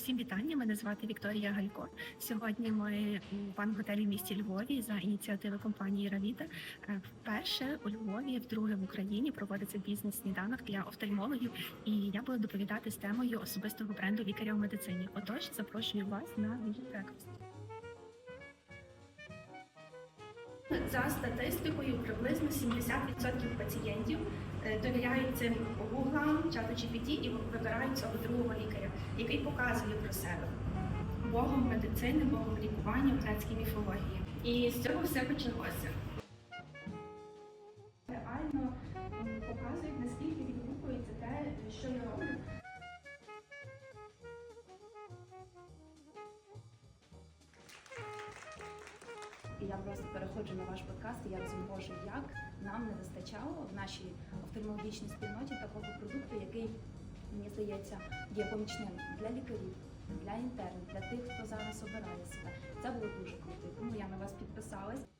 Усім вітання. Мене звати Вікторія Галько. Сьогодні ми у пан-готелі в місті Львові за ініціативи компанії Равіта. Е, Вперше у Львові, вдруге в Україні проводиться бізнес-сніданок для офтальмологів, і я буду доповідати з темою особистого бренду лікаря в медицині. Отож, запрошую вас на мій брекфаст. За статистикою, приблизно 70% пацієнтів е, довіряють цим гуглам, чату GPT і вибирають цього другого лікаря, який показує про себе богом медицини, богом лікування в грецькій міфології. І з цього все почалося. Реально показують, наскільки відгукується те, що я роблю. І я просто переходжу на ваш подкаст, і я розумію, Боже, як нам не вистачало в нашій офтальмологічній спільноті такого продукту, який мені здається є помічним для лікарів, для інтернів, для тих, хто зараз обирає себе. Це було дуже круто. Тому я на вас підписалась.